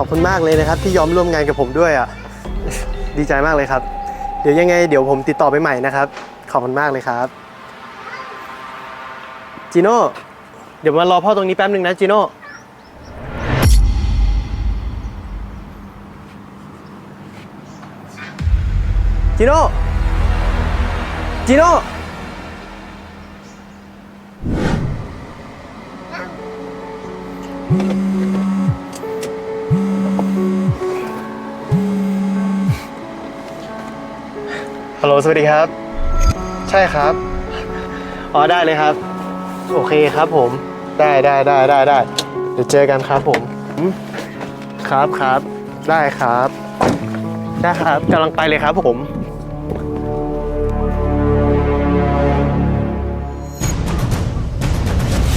ขอบคุณมากเลยนะครับ ที่ยอมร่วมงานกับผมด้วยอะ ดีใจมากเลยครับ เดี๋ยวยังไง เดี๋ยวผมติดต่อไปใหม่นะครับ ขอบคุณมากเลยครับจิโน่ เดี๋ยวมารอพ่อตรงนี้แป๊บหนึ่งนะจิโน่จิโน่จิโน่ ฮัลโหลสวัสดีครับ ใช่ครับ อ๋อได้เลยครับ โอเคครับผม ได้ได้ได้ได้ได้เดี๋ยวเจอกันครับผมอืมครับครับ ได้ครับ ได้ครับกำลังไปเลยครับผม